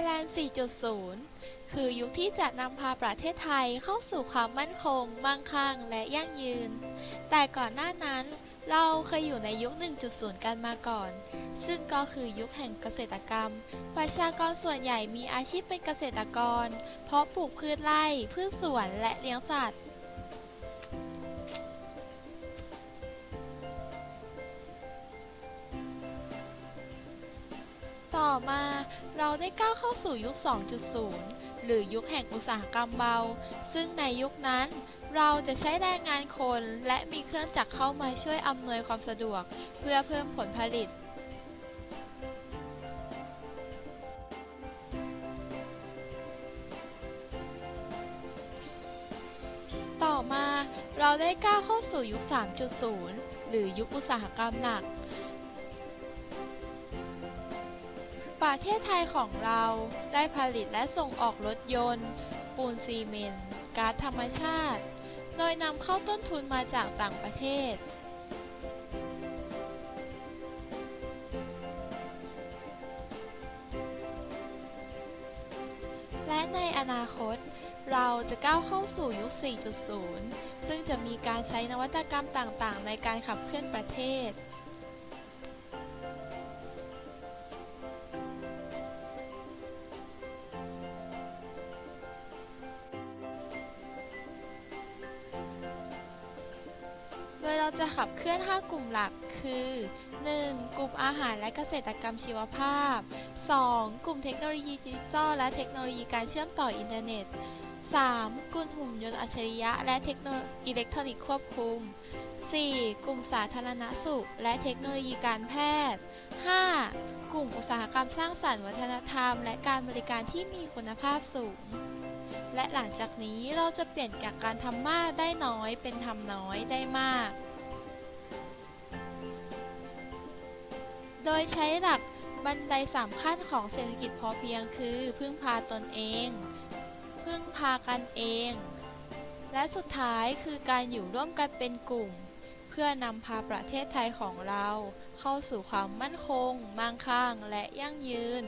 Thailand 4.0 คือยุคที่จะนำพาประเทศไทยเข้าสู่ความมั่นคง มั่งคั่ง และยั่งยืน แต่ก่อนหน้านั้น เราเคยอยู่ในยุค 1.0 กันมาก่อน ซึ่งก็คือยุคแห่งเกษตรกรรม ประชากรส่วนใหญ่มีอาชีพเป็นเกษตรกร เพราะปลูกพืชไร่ พืชสวน และเลี้ยงสัตว์ ต่อมาเราได้ก้าวเข้าสู่ยุค 2.0 หรือยุคแห่งอุตสาหกรรมเบา ซึ่งในยุคนั้นเราจะใช้แรงงานคนและมีเครื่องจักรเข้ามาช่วยอำนวยความสะดวก เพื่อเพิ่มผลผลิตต่อมาเราได้ก้าวเข้าสู่ยุค 3.0 หรือยุคอุตสาหกรรมหนัก ประเทศไทยของเราได้ผลิตและส่งออกรถยนต์ ปูนซีเมนต์ก๊าซธรรมชาติ โดยนำเข้าต้นทุนมาจากต่างประเทศ และในอนาคต เราจะก้าวเข้าสู่ยุค 4.0 ซึ่งจะมีการใช้นวัตกรรมต่างๆ ในการขับเคลื่อนประเทศ จะขับเคลื่อน 5 กลุ่มหลัก คือ 1. กลุ่มอาหารและเกษตรกรรมชีวภาพ 2. กลุ่มเทคโนโลยีดิจิทัลและเทคโนโลยีการเชื่อมต่ออินเทอร์เน็ต 3. กลุ่มหุ่นยนต์อัจฉริยะ และเทคโนอิเล็กทรอนิกส์ควบคุม 4. กลุ่มสาธารณสุข และเทคโนโลยีการแพทย์ 5. กลุ่มอุตสาหกรรมสร้างสรรค์วัฒนธรรม และการบริการที่มีคุณภาพสูง และหลังจากนี้เราจะเปลี่ยนจากการทำมากได้น้อยเป็นทำน้อยได้มาก โดยใช้หลักบันไดสามขั้นของเศรษฐกิจพอเพียงคือ พึ่งพาตนเอง พึ่งพากันเอง และสุดท้ายคือการอยู่ร่วมกันเป็นกลุ่ม เพื่อนำพาประเทศไทยของเรา เข้าสู่ความมั่นคง มั่งคั่ง และยั่งยืน